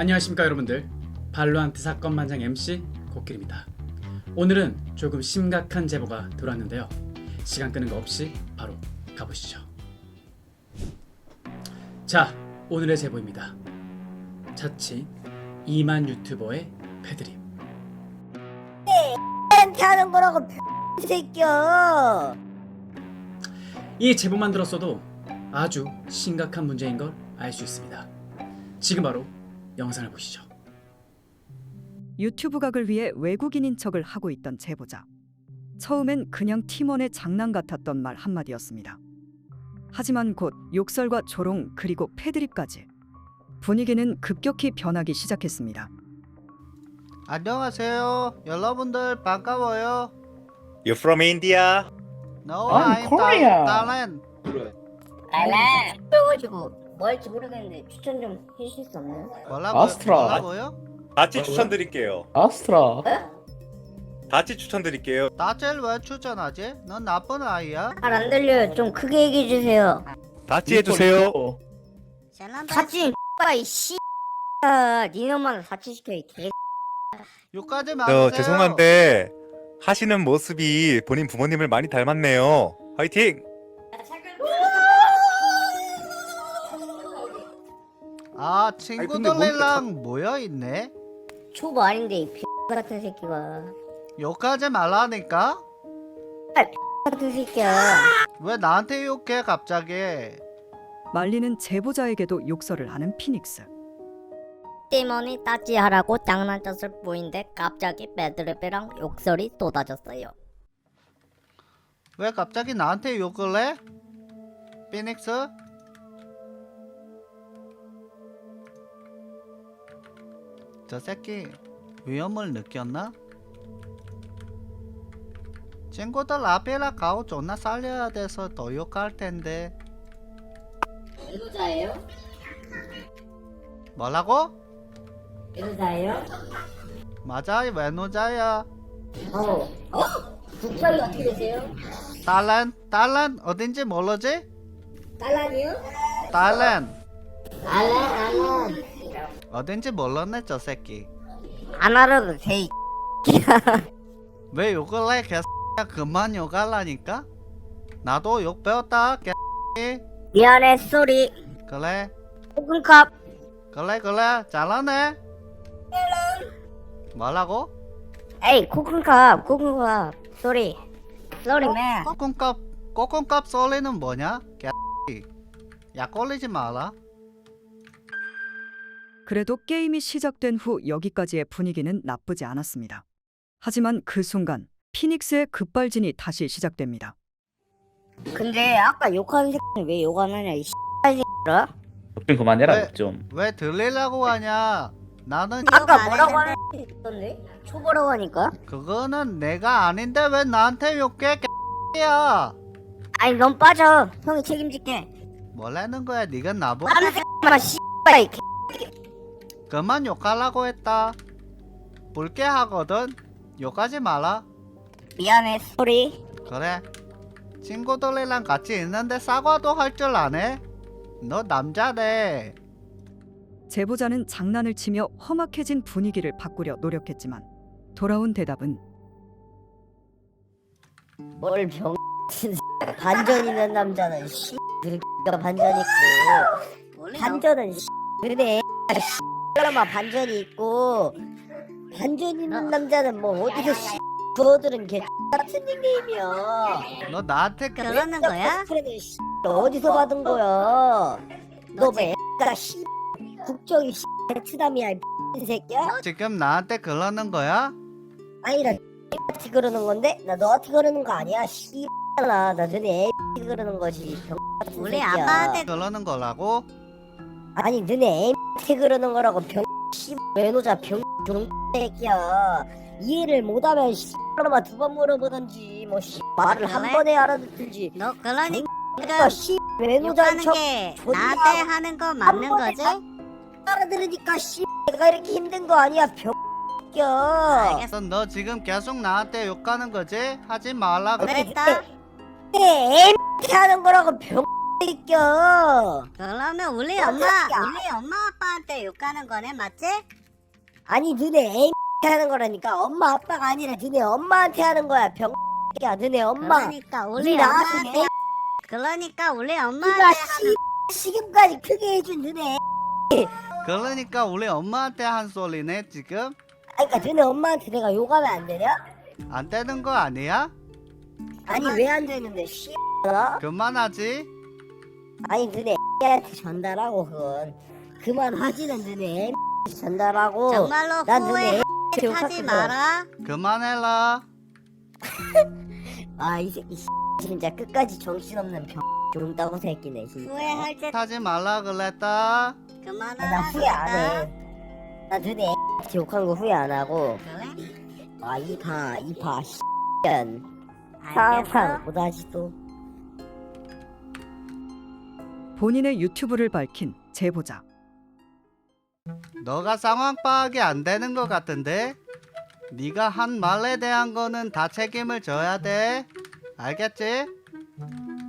안녕하십니까 여러분들. 발로한트 사건 만장 MC 코끼리입니다. 오늘은 조금 심각한 제보가 들어왔는데요. 시간 끄는 거 없이 바로 가보시죠. 자 오늘의 제보입니다. 자칭 2만 유튜버의 패드립. 한테 하는 거라고 이 새끼야. 이 제보만 들었어도 아주 심각한 문제인 걸 알 수 있습니다. 지금 바로 영상을 보시죠 유튜브 각을 위해 외국인인 척을 하고 있던 제보자. 처음엔 그냥 팀원의 장난 같았던 말 한마디였습니다. 하지만 곧 욕설과 조롱 그리고 패드립까지 분위기는 급격히 변하기 시작했습니다. 안녕하세요. 여러분들 반가워요. You from India? No, I'm I'm Korea. Thailand. 알라. 그래가지고 뭐 할지 모르겠는데 추천 좀 해주실 수 없나요? 뭐라고? 아스트라. 뭐라고요? 같이 추천드릴게요. 아스트라 같이 추천드릴게요. 나젤 왜 추천하지? 넌 나쁜 아이야. 잘 안 들려요. 좀 크게 얘기해 주세요. 같이 해주세요. 사치 이 씨. 아, 니네 엄마는 사치 시켜 이 개. 욕하지 마세요. 저 죄송한데 하시는 모습이 본인 부모님을 많이 닮았네요. 화이팅! 아 친구들이랑 모여 있네. 초보 아닌데 이 X 같은 새끼가. 욕하지 말라니까. 같은 새끼야. 왜 나한테 욕해 갑자기? 말리는 제보자에게도 욕설을 하는 피닉스. 때문에 따지하라고 장난쳤을 뿐인데 갑자기 배드랩이랑 욕설이 쏟아졌어요. 왜 갑자기 나한테 욕을 해? 피닉스? 저 새끼 위험을 느꼈나? 친구들 앞이라 가오 존나 살려야 돼서 더 욕할 텐데 배우자예요? 뭐라고? 배우자예요? 맞아 외노자야 어. 어? 국적이 어떻게 되세요? 딸란 딸란 어딘지 모르지? 딸란이요? 딸란 알란 알란. 어딘지 몰랐네 저 새끼 안 알아도 돼. 이 왜 욕을 해 개X야 그만 욕하라니까 나도 욕 배웠다 개 미안해 쏘리. 그래 볶음컵. 그래 그래 잘하네 뭐라고? 에이 코쿤컵 코쿤컵 쏘리. 쏘리 맨. 꼬꿈값 꼬꿈값 소리는 뭐냐? 개약 걸리지 마라 그래도 게임이 시작된 후 여기까지의 분위기는 나쁘지 않았습니다. 하지만 그 순간 피닉스의 급발진이 다시 시작됩니다. 근데 아까 욕하는 새끼는 왜욕안 하냐 이 X라? 좀 그만해라 왜? 좀왜 들리려고 하냐 나는 아까 뭐라고 하는 새끼 있던데? 초보라고 하니까? 그거는 내가 아닌데 왜 나한테 욕해 개야 아니 넌 빠져. 형이 책임질게. 뭐라는 거야 네가 나보고 하는 새끼만 씨발 이 개. 그만 욕하라고 했다 붉게 하거든 욕하지 마라 미안해 쏘리. 그래 친구들이랑 같이 있는데 사과도 할 줄 아네? 너 남자네 제보자는 장난을 치며 험악해진 분위기를 바꾸려 노력했지만 돌아온 대답은 뭘 병. 반전 있는 남자는 씨. 가 반전 있고 반전은 씨. 그래. 씨라마 반전이 있고 반전 있는 남자는 뭐 어디서 씨. 그거들은 개 같은 닉네임이야. 너 나한테 그- 그러는 거야? 그래 씨. 어디서 받은 거야? 너뭐 애가 씨. 국적이 씨. 베트남이야 이 새끼야? 지금 나한테 그러는 거야? 아니라 같이 그러는 건데 나 너한테 그러는 거 아니야 씨발아 나 너네 애 그러는 거지 병 같은 우리 새끼야. 아빠한테 그러는 거라고? 아니 너네 애한테 그러는 거라고 병 씨, 외노자 병 종 새끼야 이해를 못하면 씨발아 두번 물어보든지 뭐 씨, 말을 한 그래? 번에 알아듣든지 너 그러니까 그러니까 씨 외노자인 욕하는 척 게 나한테 하는 거 맞는 번에 거지? 알아들으니까 씨 내가 이렇게 힘든 거 아니야 병 새끼야 알겠어. 너 지금 계속 나한테 욕하는 거지? 하지 말라 그래 그랬다. 애 하는 거라고 병 새끼야. 그러면 우리 어, 엄마 새끼야. 우리 엄마 아빠한테 욕하는 거네 맞지? 아니 너네 애 하는 거라니까 엄마 아빠가 아니라 너네 엄마한테 하는 거야 병야 너네 엄마 그러니까 우리 우리 나한테 엄마한테 그러니까 우리 엄마한테 하는 씨 지금까지 크게 해준 너네 그러니까 우리 엄마한테 한 소리네 지금? 아니 그러니까 너네 엄마한테 내가 욕하면 안 되냐? 안 되는 거 아니야? 아니 왜 안 되는데 씨 어? 그만하지. 아니 너네 애한테 전달하고 그건 그만하지는 너네 애 전달하고 정말로 난 후회 너네 애 하지. 마라. 그만해라. 아이 새끼 씨, 진짜 끝까지 정신없는 병 용따고 새끼네 진짜 후회할 때 하지 말라 그랬다. 그만하라. 나 후회 안해 나 너네 애 욕한 거 후회 안 하고 그래? 아 이봐 이봐 항상 알겠어. 못하지 또 본인의 유튜브를 밝힌 제보자. 너가 상황 파악이 안 되는 것 같은데? 네가 한 말에 대한 거는 다 책임을 져야 돼. 알겠지?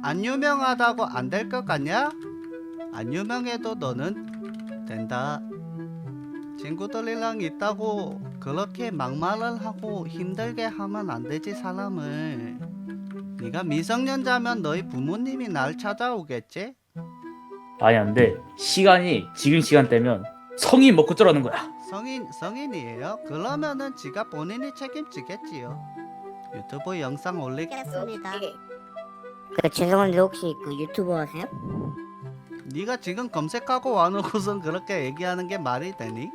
안 유명하다고 안 될 것 같냐? 안 유명해도 너는 된다. 친구들이랑 있다고 그렇게 막말을 하고 힘들게 하면 안 되지 사람을. 네가 미성년자면 너희 부모님이 날 찾아오겠지? 아니 안돼 시간이 지금 시간대면 성인 먹고 쩌라는 거야 성인 성인이에요? 그러면은 지가 본인이 책임지겠지요. 유튜브 영상 올리게 알겠습니다. 그 죄송한데 혹시 그 유튜브 하세요? 네가 지금 검색하고 와놓고선 그렇게 얘기하는 게 말이 되니?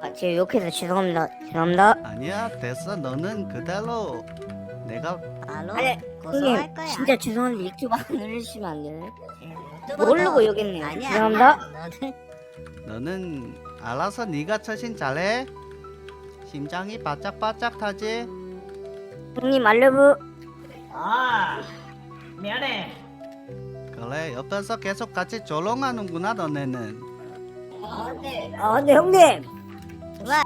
아 제가 욕해서 죄송합니다 죄송합니다 아니야 됐어 너는 그대로 내가 바로 아니, 고소할 형님 거야. 진짜 죄송한데 유튜브 안 올리시면 안 되나요? 유튜브도- 모르고 욕했네요 아니야. 죄송합니다 너는 너는 알아서 네가 처신 잘해. 심장이 바짝바짝 타지. 형님 알려부 아 미안해 그래 옆에서 계속 같이 조롱하는구나 너네는. 아 근데 아 형님 왜?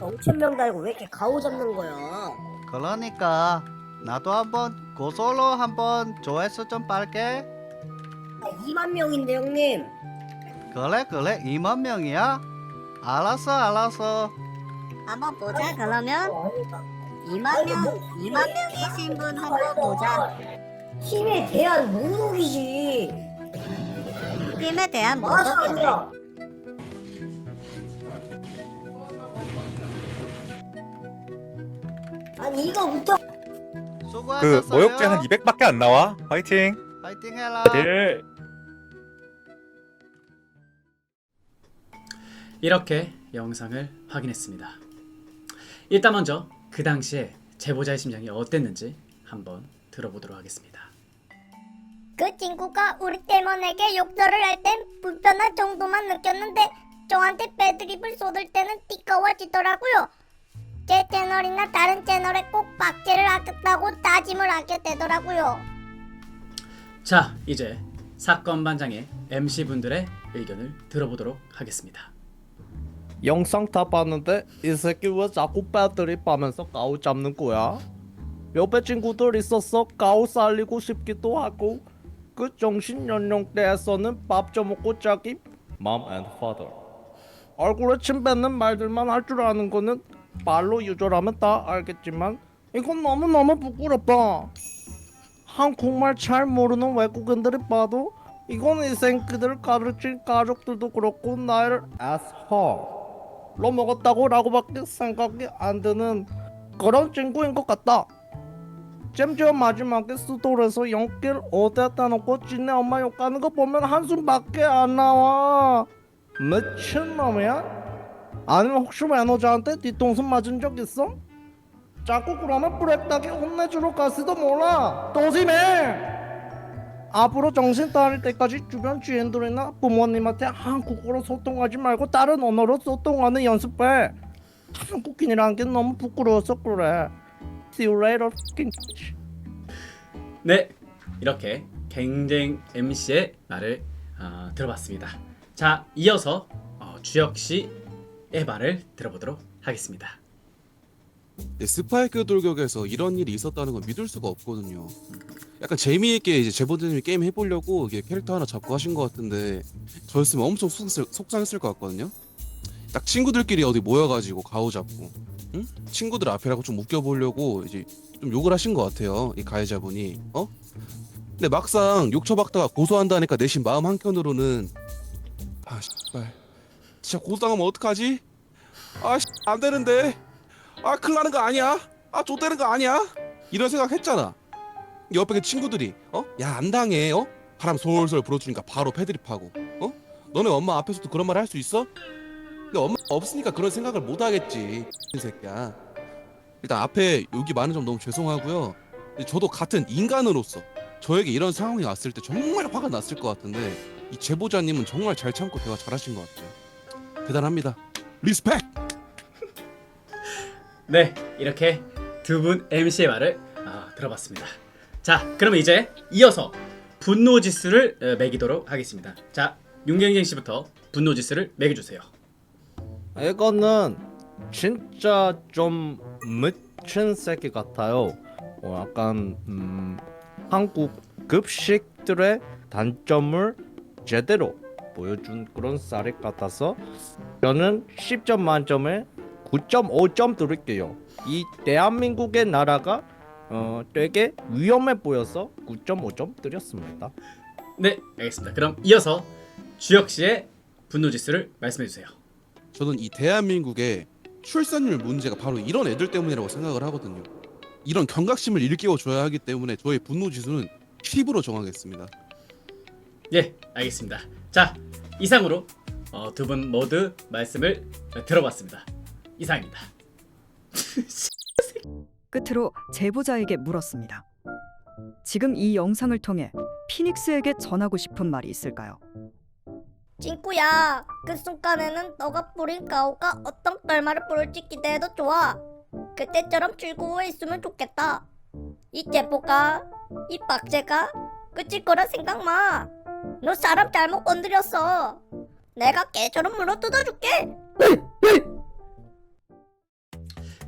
엄청 명 달고 왜 이렇게 가오 잡는 거야 그러니까 나도 한번 고소로 한번 조회수 좀 빨게. 아, 2만 명인데 형님 그래 그래 2만 명이야? 알았어 알았어. 한번 보자. 그러면 2만 명 2만 명이신 분 한번 보자. 힘에 대한 모독이지 팀에 대한 아 모독인데. 진짜 아니 이거부터 그 수고하셨어요. 모욕죄 한 200밖에 안 나와. 화이팅. 파이팅 해라. 네 이렇게 영상을 확인했습니다. 일단 먼저 그 당시에 제보자의 심정이 어땠는지 한번 들어보도록 하겠습니다. 그 친구가 우리 때문에게 욕설을 할 땐 불편한 정도만 느꼈는데 저한테 배드립을 쏟을 때는 띠꺼워지더라고요. 제 채널이나 다른 채널에 꼭 박제를 하겠다고 다짐을 하게 되더라고요. 자, 이제 사건 반장의 MC 분들의 의견을 들어보도록 하겠습니다. 영상 다 봤는데 이 새끼 왜 자꾸 배들이 빠면서 가오 잡는 거야? 옆에 친구들 있었어 가오 살리고 싶기도 하고 그 정신 연령대에서는 밥좀 먹고 자기 mom and father 얼굴에 침 뱉는 말들만 할 줄 아는 거는 말로 유절하면 다 알겠지만 이건 너무너무 부끄럽다 한국말 잘 모르는 외국인들이 봐도 이건 이 새끼들 가르친 가족들도 그렇고 나를 asshole 로 먹었다고 라고밖에 생각이 안 드는 그런 친구인 것 같다. 심지어 마지막에 수돌에서 연길 어디다 놓고 지네 엄마 욕하는 거 보면 한숨밖에 안 나와. 미친놈이야? 아니면 혹시 매너자한테 뒤통수 맞은 적 있어? 자꾸 그러면 브렉닥에 혼내주러 가지도 몰라. 조심해! 앞으로 정신 차릴 때까지 주변 지인들이나 부모님한테 한국어로 소통하지 말고 다른 언어로 소통하는 연습해. 한국인이란 게 너무 부끄러워서 그래. See you later. 네, 이렇게 갱쟁 MC의 말을 어, 들어봤습니다. 자, 이어서 어, 주혁 씨 의 말을 들어보도록 하겠습니다. 네, 스파이크 돌격에서 이런 일이 있었다는 건 믿을 수가 없거든요. 약간 재미있게 이제 제보자님이 게임 해보려고 이게 캐릭터 하나 잡고 하신 것 같은데 저였으면 엄청 속상했을, 속상했을 것 같거든요. 딱 친구들끼리 어디 모여가지고 가오 잡고, 응? 친구들 앞이라고 좀 웃겨보려고 이제 좀 욕을 하신 것 같아요. 이 가해자분이, 어? 근데 막상 욕처박다가 고소한다니까 내심 마음 한켠으로는 아 씨발 진짜 고소당하면 어떡하지? 아, 씨, 안 되는데. 아, 큰일 나는 거 아니야? 아, 좆되는 거 아니야? 이런 생각 했잖아. 옆에 그 친구들이, 어? 야, 안 당해, 어? 바람 솔솔 불어주니까 바로 패드립하고, 어? 너네 엄마 앞에서도 그런 말 할 수 있어? 근데 엄마 없으니까 그런 생각을 못 하겠지, 이 새끼야. 일단 앞에 여기 많은 점 너무 죄송하고요. 저도 같은 인간으로서 저에게 이런 상황이 왔을 때 정말 화가 났을 것 같은데 이 제보자님은 정말 잘 참고 대화 잘하신 것 같아요. 대단합니다. 리스펙! 네, 이렇게 두 분 MC의 말을 아, 들어봤습니다. 자, 그러면 이제 이어서 분노 지수를 어, 매기도록 하겠습니다. 자, 윤경경 씨부터 분노 지수를 매겨주세요. 이거는 진짜 좀 미친 새끼 같아요. 어, 약간 음, 한국 급식들의 단점을 제대로 보여준 그런 쌀이 같아서 저는 10점 만점에 9.5점 드릴게요. 이 대한민국의 나라가 어, 되게 위험해 보여서 9.5점 드렸습니다. 네, 알겠습니다. 그럼 이어서 주혁 씨의 분노 지수를 말씀해 주세요. 저는 이 대한민국의 출산율 문제가 바로 이런 애들 때문이라고 생각을 하거든요. 이런 경각심을 일깨워 줘야 하기 때문에 저의 분노 지수는 10으로 정하겠습니다. 예, 알겠습니다. 자, 이상으로 어, 두 분 모두 말씀을 들어봤습니다. 이상입니다. 끝으로 제보자에게 물었습니다. 지금 이 영상을 통해 피닉스에게 전하고 싶은 말이 있을까요? 친구야, 그 순간에는 너가 뿌린 가오가 어떤 결말을 부를지 기대해도 좋아. 그때처럼 즐거워했으면 좋겠다. 이 제보가, 이 박제가 끝일 거라 생각 마. 너 사람 잘못 건드렸어. 내가 개처럼 물어 뜯어줄게.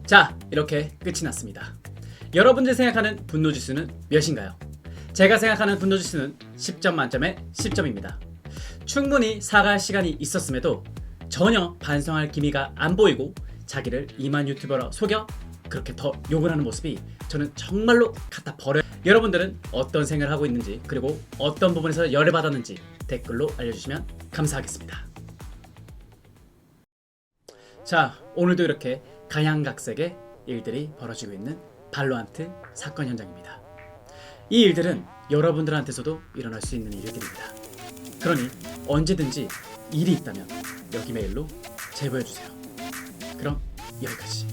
자, 이렇게 끝이 났습니다. 여러분들 생각하는 분노 지수는 몇인가요? 제가 생각하는 분노 지수는 10점 만점에 10점입니다. 충분히 사과할 시간이 있었음에도 전혀 반성할 기미가 안 보이고 자기를 이만 유튜버로 속여 그렇게 더 욕을 하는 모습이 저는 정말로 갖다 버려. 여러분들은 어떤 생각을 하고 있는지 그리고 어떤 부분에서 열을 받았는지 댓글로 알려주시면 감사하겠습니다. 자, 오늘도 이렇게 가양각색의 일들이 벌어지고 있는 발로한트 사건 현장입니다. 이 일들은 여러분들한테서도 일어날 수 있는 일들입니다. 그러니 언제든지 일이 있다면 여기 메일로 제보해 주세요. 그럼 여기까지.